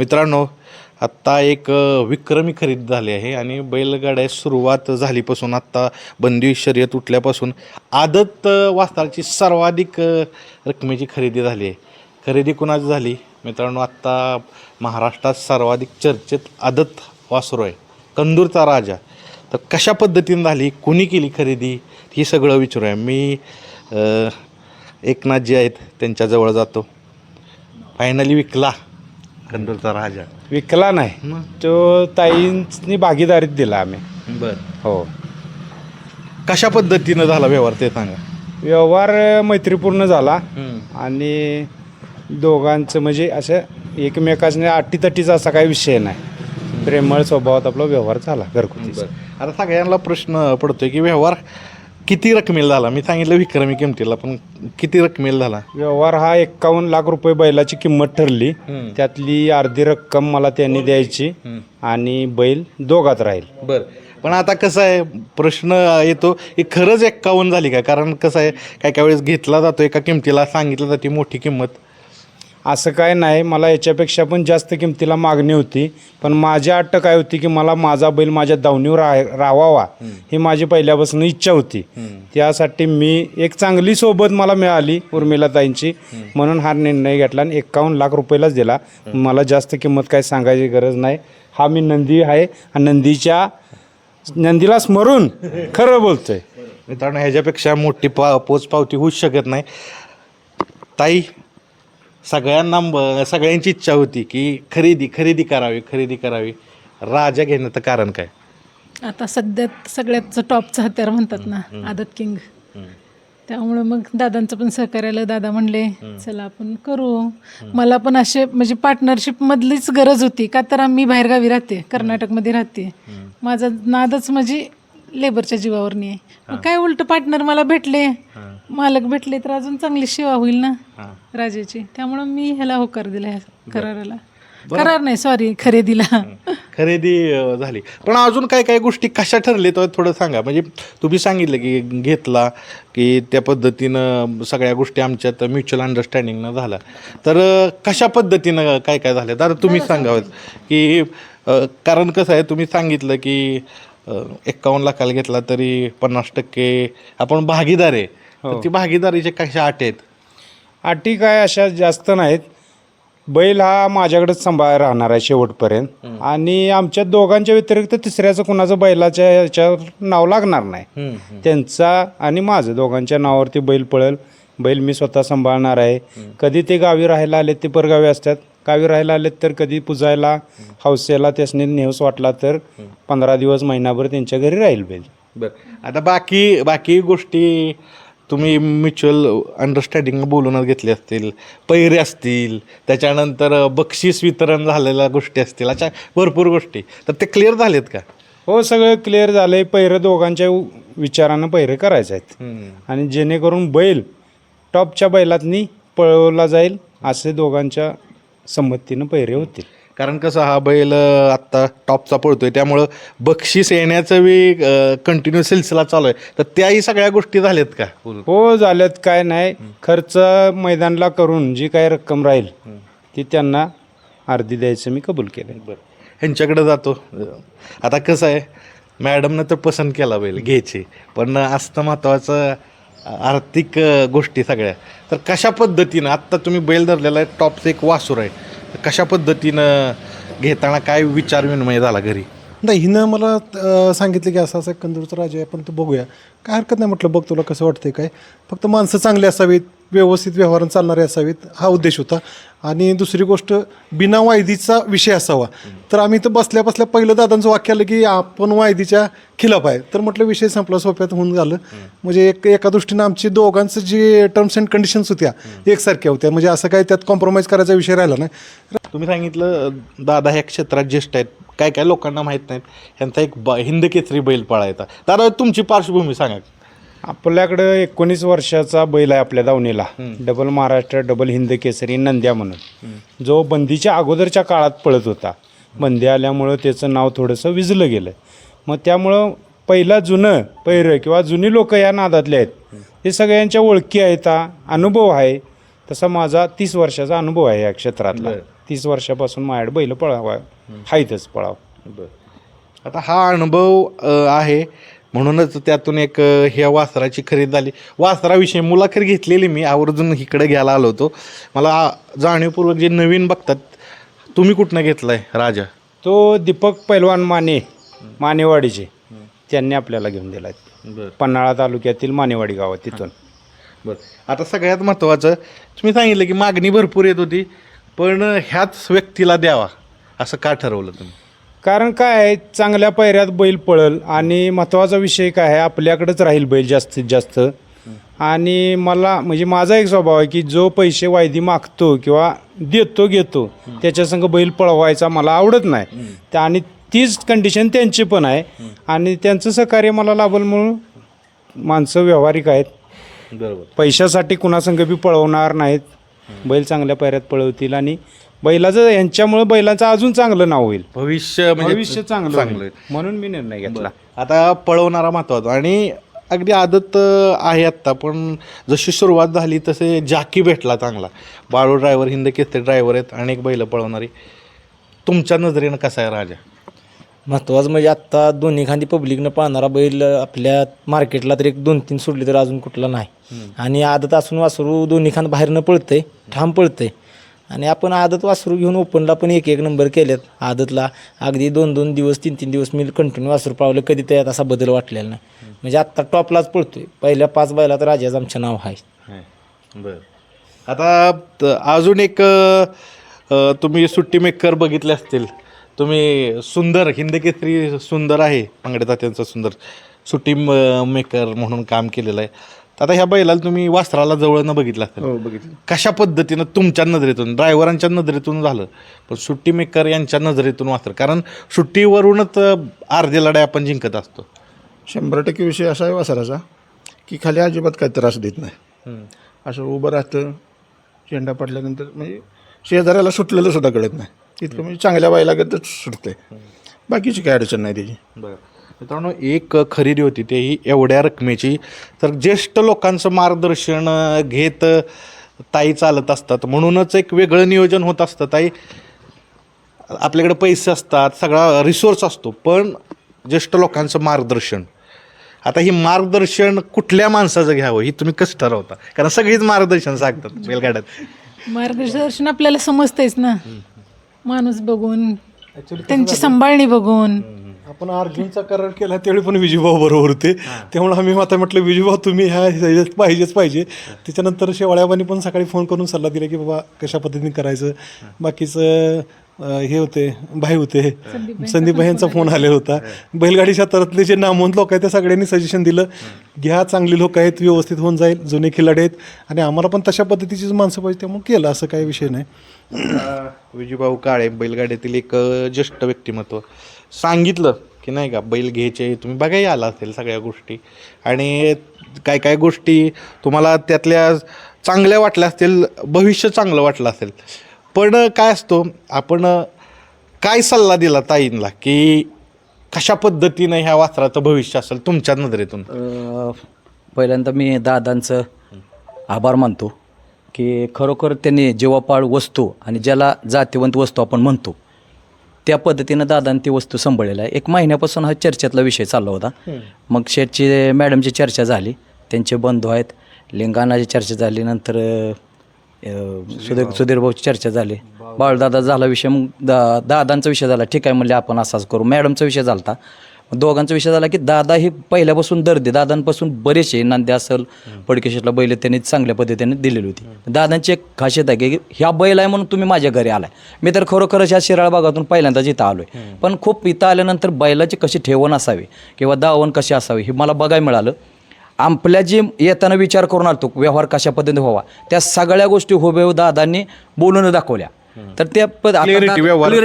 मित्रांनो आत्ता एक विक्रमी खरेदी झाली आहे आणि बैलगाड्या सुरुवात झालीपासून आत्ता बंदी शर्यत उठल्यापासून आदत अ, सर्वाधिक रकमेची खरेदी झाली आहे. खरेदी कुणाची झाली? मित्रांनो आत्ता महाराष्ट्रात सर्वाधिक चर्चेत आदत वासरू आहे कंदूरचा राजा. तर कशा पद्धतीने झाली? कुणी केली खरेदी? ही सगळं विचारूया. मी एकनाथ जे आहेत त्यांच्याजवळ जातो. फायनली विकला. कंदूरचा राजा. विकला नाही. मग? तो ताईंनी भागीदारीत दिला आम्ही. बर. हो. कशा पद्धतीनं झाला व्यवहार ते सांगा. व्यवहार मैत्रीपूर्ण झाला. आणि दोघांचं म्हणजे असं एकमेकांनी अटीतटीचा असा काही विषय नाही. प्रेमळ स्वभावात आपला व्यवहार झाला घरगुती आता सगळ्यांना प्रश्न पडतोय की व्यवहार किती रकमेला झाला? मी सांगितलं विक्रमी किमतीला पण किती रकमेला झाला? व्यवहार हा एक्कावन्न लाख रुपये बैलाची किंमत ठरली. हम्म. त्यातली अर्धी रक्कम मला त्यांनी द्यायची आणि बैल दोघात राहील. बर. पण आता कसं आहे प्रश्न येतो की खरंच एक्कावन्न झाली का? कारण कसं आहे काय काय वेळेस घेतला जातो एका किमतीला सांगितलं जाते मोठी किंमत. असं काय नाही मला याच्यापेक्षा पण जास्त किमतीला मागणी होती. पण माझी अट काय होती की मला माझा बैल माझ्या दावणीवर राह राहावा ही माझी पहिल्यापासून इच्छा होती. त्यासाठी मी एक चांगली सोबत मला मिळाली उर्मिला ताईंची. म्हणून हा निर्णय घेतला आणि एकावन्न लाख रुपयालाच दिला. मला जास्त किंमत काय सांगायची गरज नाही. हा मी नंदी आहे आणि नंदीच्या नंदीला स्मरून खरं बोलतोय. मित्रांनो ह्याच्यापेक्षा मोठी पा पोचपावती होऊच शकत नाही. ताई सगळ्यांना ब- सगळ्यांची इच्छा होती की खरेदी खरेदी करावी खरेदी करावी. राजा घेण्याचं कारण काय? आता सध्या सगळ्यात टॉपचं हत्यार म्हणतात ना आदत किंग. त्यामुळं मग दादांचं पण सहकार्याला दादा म्हणले चला आपण करू. मला पण असे म्हणजे पार्टनरशिप मधलीच गरज होती. का तर आम्ही बाहेरगावी राहते कर्नाटकमध्ये राहते. माझा नादच म्हणजे लेबरच्या जीवावरनी आहे मग काय उलट पार्टनर मला भेटले? मालक भेटले तर अजून चांगली सेवा होईल ना राजाची. त्यामुळं मी ह्याला होकार दिला ह्या कराराला. करार नाही सॉरी खरेदीला. खरेदी अं, झाली. पण अजून काय काय गोष्टी कशा ठरले तर थोडं सांगा. म्हणजे तुम्ही सांगितलं की घेतला की त्या पद्धतीनं सगळ्या गोष्टी आमच्यात म्युच्युअल अंडरस्टँडिंगनं झाला. तर अं, कशा पद्धतीनं काय काय झालं? तर तुम्ही सांगावं की अं, कारण कसं आहे तुम्ही सांगितलं की एक्कावन्न लाखाला घेतला तरी पन्नास टक्के आपण भागीदार आहे. तर ती भागीदारीचे कशा अट आहेत? अटी काय अशा जास्त नाहीत. बैल हा माझ्याकडेच सांभाळ राहणार आहे शेवटपर्यंत. आणि आमच्या दोघांच्या व्यतिरिक्त तिसऱ्याचं कुणाचं बैलाच्या याच्यावर नाव लागणार नाही. त्यांचा आणि माझं दोघांच्या नावावरती बैल पळेल. बैल मी स्वतः सांभाळणार आहे. कधी ते गावी राहायला आले ते परगावी असतात. गावी राहायला आलेत तर कधी पुजायला हौसेला त्यासनी नेहस वाटला तर पंधरा दिवस महिनाभर त्यांच्या घरी राहील बैल. बरं. आता बाकी बाकी गोष्टी तुम्ही म्युच्युअल अंडरस्टँडिंग बोलूनच घेतले असतील पैरे असतील त्याच्यानंतर बक्षीस वितरण झालेल्या गोष्टी असतील अशा भरपूर गोष्टी. तर ते क्लिअर झालेत का? हो सगळं क्लिअर झालंय. पहिरं दोघांच्या विचारानं पहिरं करायचं आहेत. आणि जेणेकरून बैल टॉपच्या बैलातनी पळवला जाईल असे दोघांच्या संमतीनं पहिरे होतील. कारण कसं हा बैल आत्ता टॉपचा पळतोय. त्यामुळं बक्षीस येण्याचं बी कंटिन्यू सिलसिला चालू आहे. तर त्याही सगळ्या गोष्टी झाल्यात का? हो झाल्यात. काय नाही. खर्च मैदानला करून जी काय रक्कम राहील ती त्यांना अर्धी द्यायचं मी कबूल केलं बरं. ह्यांच्याकडे जातो. आता कसं आहे मॅडमनं तर पसंत केला बैल घ्यायची. पण असतं महत्त्वाचं आर्थिक गोष्टी सगळ्या. तर कशा पद्धतीनं आत्ता तुम्ही बैल धरलेला आहे टॉपचं एक वासूर आहे. कशा पद्धतीनं घेताना काय विचार विनिमय झाला घरी? नाही हिनं मला अं, सांगितलं की असं असं कंदूरचा राजा आहे आपण तू बघूया. काय हरकत नाही म्हटलं बघ तुला कसं वाटतंय काय. फक्त माणसं चांगली असावीत व्यवस्थित व्यवहार चालणारे असावीत हा उद्देश होता. आणि दुसरी गोष्ट बिना वायदीचा विषय असावा. तर आम्ही तर बसल्या बसल्या पहिलं दादांचं वाक्य आलं की आपण वायदीच्या खिलाफ आहे. तर म्हटलं विषय संपला सोप्यात होऊन झालं. म्हणजे एक एका दृष्टीनं आमची दोघांचं जे टर्म्स अँड कंडिशन्स होत्या एकसारख्या होत्या. म्हणजे असं काही त्यात कॉम्प्रोमाइज करायचा विषय राहिला नाही. तुम्ही सांगितलं दादा ह्या क्षेत्रात ज्येष्ठ आहेत. काय काय लोकांना माहीत नाहीत. ह्यांचा एक ब हिंद केसरी बैल पळायचा. दादा तुमची पार्श्वभूमी सांगा. आपल्याकडं एकोणीस वर्षाचा बैल आहे आपल्या दावणीला. डबल महाराष्ट्र डबल हिंद केसरी नंद्या म्हणून. जो बंदीच्या अगोदरच्या काळात पळत होता. बंदी आल्यामुळं त्याचं नाव थोडंसं विजलं गेलं. मग त्यामुळं पहिला जुनं पैरं किंवा जुनी लोक या नादातले आहेत. हे सगळ्यांच्या ओळखी आहेत अनुभव आहे. तसा माझा तीस वर्षाचा अनुभव आहे या क्षेत्रातला. तीस वर्षापासून माझ्याकडे बैल पळावा हायतच पळाव. आता हा अनुभव आहे. म्हणूनच त्यातून एक ह्या वासराची खरेदी झाली. वासराविषयी मुलाखत घेतलेली मी आवर्जून इकडे घ्यायला आलो होतो. मला जाणीवपूर्वक जे नवीन बघतात तुम्ही कुठनं घेतलाय राजा? तो दीपक पैलवान माने मानेवाडीचे. त्यांनी आपल्याला घेऊन दिला बरं. पन्हाळा तालुक्यातील मानेवाडी गावात तिथून. बरं. आता सगळ्यात महत्त्वाचं तुम्ही सांगितलं की मागणी भरपूर येत होती. पण ह्याच व्यक्तीला द्यावा असं का ठरवलं तुम्ही? कारण काय आहे चांगल्या पैऱ्यात बैल पळल आणि महत्त्वाचा विषय काय आहे आपल्याकडेच राहील बैल जास्तीत जास्त. आणि मला म्हणजे माझा एक स्वभाव आहे की जो पैसे वायदी मागतो किंवा देतो घेतो त्याच्या संग बैल पळवायचा मला आवडत नाही. त्या आणि तीच कंडिशन त्यांची पण आहे. आणि त्यांचं सहकार्य मला लाभल म्हणून माणसं व्यावहारिक आहेत. बरोबर. पैशासाठी कुणासंग बी पळवणार नाहीत. बैल चांगल्या पैऱ्यात पळवतील आणि बैलाचं यांच्यामुळे बैलाचं अजून चांगलं नाव होईल. भविष्य म्हणजे भविष्य चांगलं चांगलं होईल. म्हणून मी निर्णय घेतला. आता पळवणारा महत्त्वाचा आणि अगदी आदत अ, आहे आत्ता पण जशी सुरुवात झाली तसे जाकी भेटला चांगला. बाळू ड्रायव्हर हिंद केसते ड्रायव्हर आहेत अनेक बैलं पळवणारी. तुमच्या नजरेनं कसा आहे राजा? महत्त्वाचं म्हणजे आत्ता दोन्ही खांदी पब्लिकनं पाहणारा बैल आपल्या मार्केटला तर एक दोन तीन सोडली तर अजून कुठला नाही. आणि आदत असून वासरू दोन्ही खांद बाहेरनं पळतंय ठाम पळतंय. आणि आपण आदत वासरू घेऊन ओपनला पण एक एक नंबर केलेत. आदतला अगदी दोन दोन दिवस तीन तीन दिवस मी कंटिन्यू वासरू पावलं कधी त्यात असा बदल वाटलेला नाही. म्हणजे आत्ता टॉपलाच पळतोय. पहिल्या पाच बैलात राजाचं आमचं नाव आहे. बर. आता अजून एक तुम्ही सुट्टी मेकर बघितले असतील. तुम्ही सुंदर हिंद केसरी सुंदर आहे पांगडे तात्यांचा सुंदर सुट्टी म- मेकर म्हणून काम केलेलं आहे. आता ह्या बैलाला तुम्ही वास्त्राला जवळनं बघितलं असेल. हो बघितलं. कशा पद्धतीनं तुमच्या नजरेतून ड्रायव्हरांच्या नजरेतून झालं? पण सुट्टी मेकर यांच्या नजरेतून वाचलं कारण सुट्टीवरूनच अर्धे लढाई आपण जिंकत असतो. शंभर टक्के विषय असा आहे वासराचा की खाली अजिबात काही त्रास देत नाही. असं उभं राहतं चेंडा पडल्यानंतर म्हणजे शेजाऱ्याला सुटलेलं सुद्धा कळत नाही. इतकं म्हणजे चांगल्या बायलागतच सुटते बाकीची काय अडचण नाही त्याची. बरं. मित्रांनो एक खरेदी होती तेही एवढ्या रकमेची. तर ज्येष्ठ लोकांचं मार्गदर्शन घेत ताई चालत असतात. म्हणूनच एक वेगळं नियोजन होत असतं ताई. आपल्याकडे पैसे असतात सगळा रिसोर्स असतो पण ज्येष्ठ लोकांचं मार्गदर्शन. आता ही मार्गदर्शन कुठल्या माणसाचं घ्यावं ही तुम्ही कसं ठरवता. कारण सगळीच मार्गदर्शन सांगतात बैलगाड्यात. मार्गदर्शन आपल्याला समजतेच ना. माणूस बघून त्यांची सांभाळणी बघून. आपण अर्जुनचा करार केला त्यावेळी पण विजूभाऊ बरोबर होते. त्यामुळे आम्ही आता म्हटलं विजूभाऊ तुम्ही ह्या ह्याच्यात पाहिजेच पाहिजे. त्याच्यानंतर शेवाळ्याबानी पण सकाळी फोन करून सल्ला दिला की बाबा कशा पद्धतीने करायचं? बाकीचं अं, हे होते भाई होते. संदीप भाईंचा फोन आले होता. बैलगाडी क्षेत्रातले जे नामवंत लोक आहेत त्या सगळ्यांनी सजेशन दिलं. घ्या चांगली लोक आहेत व्यवस्थित होऊन जाईल जुने खिलाडी आहेत. आणि आम्हाला पण तशा पद्धतीचीच माणसं पाहिजे त्यामुळे केलं असं काही विषय नाही. विजूभाऊ काळे बैलगाड्यातील एक अ, ज्येष्ठ व्यक्तिमत्व. सांगितलं की नाही का बैल घ्यायचे तुम्ही बघाही आला असेल सगळ्या गोष्टी. आणि काय काय गोष्टी तुम्हाला त्यातल्या चांगल्या वाटल्या असतील भविष्य चांगलं वाटलं असेल. पण काय असतो आपण काय सल्ला दिला ताईंना की कशा पद्धतीनं ह्या वासराचं भविष्य असेल तुमच्या नजरेतून? अ, पहिल्यांदा मी दादांचं आभार मानतो की खरोखर त्यांनी जीवापाळ वस्तू आणि ज्याला जातीवंत वस्तू आपण म्हणतो त्या पद्धतीनं दादांनी ती वस्तू सांभाळलेला आहे. एक महिन्यापासून हा चर्चेतला विषय चालला होता. मग शेठची मॅडमची चर्चा झाली त्यांचे बंधू आहेत लिंगाणाची चर्चा झाली नंतर अ, सुधीर सुधीर भाऊची चर्चा झाली. बाळदादा झाला विषय मग दा दादांचा विषय झाला. ठीक आहे म्हणले आपण असाच करू. मॅडमचा विषय झाला होता. दोघांचा विषय झाला की दादा हे पहिल्यापासून दर्दे दादांपासून बरेचसे नांदे असेल पडकेश्वरला बैल त्यांनी चांगल्या पद्धतीने दिलेली होती. दादांची एक खासियत आहे की ह्या बैल आहे म्हणून तुम्ही माझ्या घरी आलाय. मी तर खरोखरच ह्या शिराळ भागातून पहिल्यांदाच इथं आलोय. पण खूप इथं आल्यानंतर बैलाची कशी ठेवण असावी किंवा दावण कशी असावी हे मला बघायला मिळालं. आपल्या जे येताना विचार करून आलतो व्यवहार कशा पद्धतीने व्हावा? त्या सगळ्या गोष्टी हुबेहू दादांनी बोलून दाखवल्या. तर त्या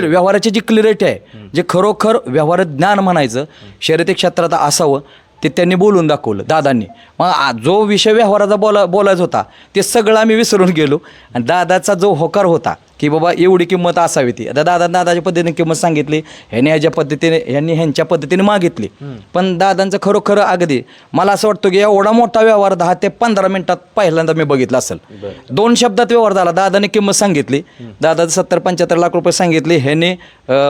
व्यवहाराची जी क्लिअरिटी आहे जे खरोखर व्यवहार ज्ञान म्हणायचं शर्यती क्षेत्रात असावं ते त्यांनी बोलून दाखवलं दादांनी. मग जो विषय व्यवहाराचा बोला बोलायचा होता ते सगळं आम्ही विसरून गेलो. आणि दादाचा जो होकार होता की बाबा एवढी किंमत असावी ती. आता दादा दादाच्या पद्धतीने किंमत सांगितली ह्याने ह्याच्या पद्धतीने ह्यांनी ह्यांच्या पद्धतीने मागितली. पण दादांचं खरोखर अगदी मला असं वाटतं की एवढा मोठा व्यवहार दहा ते पंधरा मिनिटात पहिल्यांदा मी बघितला असेल. दोन शब्दात व्यवहार झाला दादाने किंमत सांगितली. दादा सत्तर पंच्याहत्तर लाख रुपये सांगितले ह्याने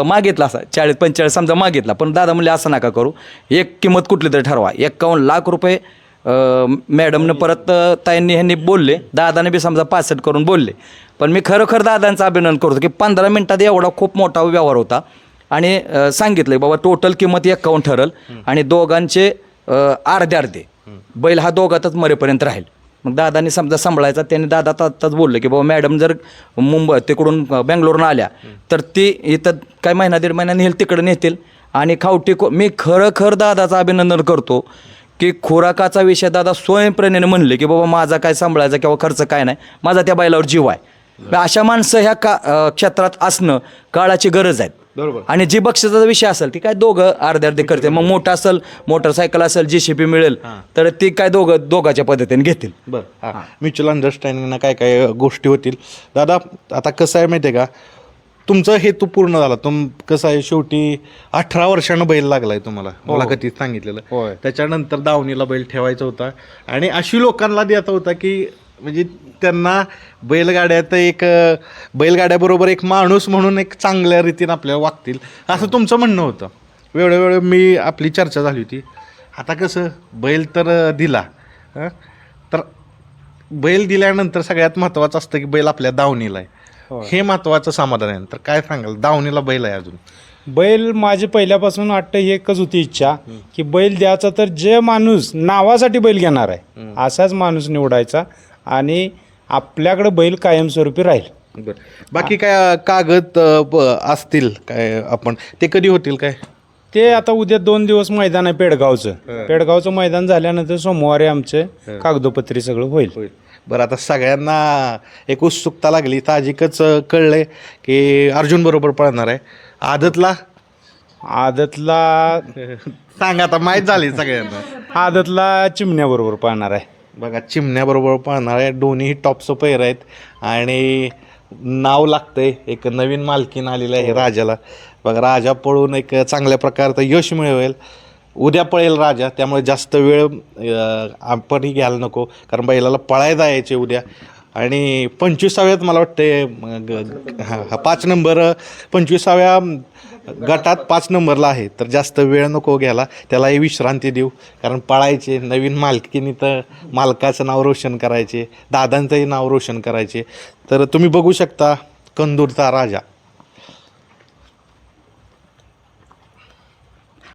मागितला असा चाळीस पंचेचाळीस समजा मागितला. पण दादा म्हणले असं नका करू. एक किंमत कुठली तरी ठरवा. एकावन्न लाख रुपये मॅडमनं परत अं, ताईंनी ह्यांनी बोलले. दादाने बी समजा पासष्ट करून बोलले. पण मी खरोखर दादांचं अभिनंदन करतो की पंधरा मिनिटात एवढा खूप मोठा व्यवहार होता. आणि सांगितलं बाबा टोटल किंमत एकावन्न ठरल. आणि दोघांचे अर्धे अर्धे. बैल हा दोघातच मरेपर्यंत राहील. मग दादानी समजा सांभाळायचा त्यांनी दादा आता आत्ताच बोलले की बाबा मॅडम जर मुंबई तिकडून बँगलोरनं आल्या तर ती इथं काय महिना दीड महिना नेल तिकडं नेतील. आणि खावटी को मी खरं खर दादाचं अभिनंदन करतो. की खुराकाचा विषय दादा स्वयंप्रेरणेने म्हणले की बाबा माझा काय सांभाळायचा किंवा खर्च काय नाही माझा त्या बैलावर जीव आहे. अशा माणसं ह्या का अं, क्षेत्रात असणं काळाची गरज आहे. बरोबर. आणि जी बक्षिसाचा विषय असेल ती काय दोघं अर्धे अर्धे करते. मग मोठं असेल मोटरसायकल असेल जी सी पी मिळेल तर ती काय दोघं दोघाच्या पद्धतीने घेतील. बरं हां. म्युच्युअल अंडरस्टँडिंगनं काय काय गोष्टी होतील. दादा आता कसं आहे माहिती आहे का? तुमचा हेतू पूर्ण झाला. तुम कसं आहे शेवटी अठरा वर्षानं बैल लागलाय तुम्हाला. मला कधीच सांगितलेलं. होय. त्याच्यानंतर दावणीला बैल ठेवायचा होता. आणि अशी लोकांना द्यायचा होता की म्हणजे त्यांना बैलगाड्यात एक अं, बैलगाड्याबरोबर एक माणूस म्हणून एक चांगल्या रीतीने आपल्याला वागतील असं तुमचं म्हणणं होतं. वेळोवेळी मी आपली चर्चा झाली होती. आता कसं बैल तर अं, दिला. हं? तर बैल दिल्यानंतर सगळ्यात महत्त्वाचं असतं की बैल आपल्या दावणीला आहे. हे महत्त्वाचं समाधान आहे. तर काय सांगाल? दावणीला बैल आहे अजून. बैल माझी पहिल्यापासून वाटतं ही एकच होती इच्छा की बैल द्यायचा तर जे माणूस नावासाठी बैल घेणार आहे असाच माणूस निवडायचा आणि आपल्याकडे बैल कायमस्वरूपी राहील. बाकी काय कागद अं, ब- असतील काय आपण? ते कधी होतील काय? ते आता उद्या दोन दिवस मैदान आहे पेडगावचं. पेडगावचं मैदान झाल्यानंतर सोमवारी आमचे कागदोपत्री सगळं होईल. होईल. बरं आता सगळ्यांना एक उत्सुकता लागली साहजिकच अं, कळलंय की अर्जुन बरोबर पळणार आहे. आदतला? आदतला सांगा आता माहीत झाली सगळ्यांना. आदतला चिमण्याबरोबर पाहणार आहे. बघा चिमण्याबरोबर पळणार आहे. दोन्ही टॉपचं पैर आहेत. आणि नाव लागतंय एक नवीन मालकीन आलेलं आहे राजाला. बघा राजा पळून एक चांगल्या प्रकारचं यश मिळवेल. उद्या पळेल राजा त्यामुळे जास्त वेळ आपणही घ्यायला नको कारण बैलाला पळायला यायचे उद्या. आणि पंचवीसाव्यात मला वाटते हा पाच नंबर पंचवीसाव्या गटात पाच नंबरला आहे. तर जास्त वेळ नको घ्यायला त्यालाही विश्रांती देऊ. कारण पळायचे नवीन मालकीनी तर मालकाचं नाव रोशन करायचे दादांचंही नाव रोशन करायचे. तर तुम्ही बघू शकता कंदूरचा राजा.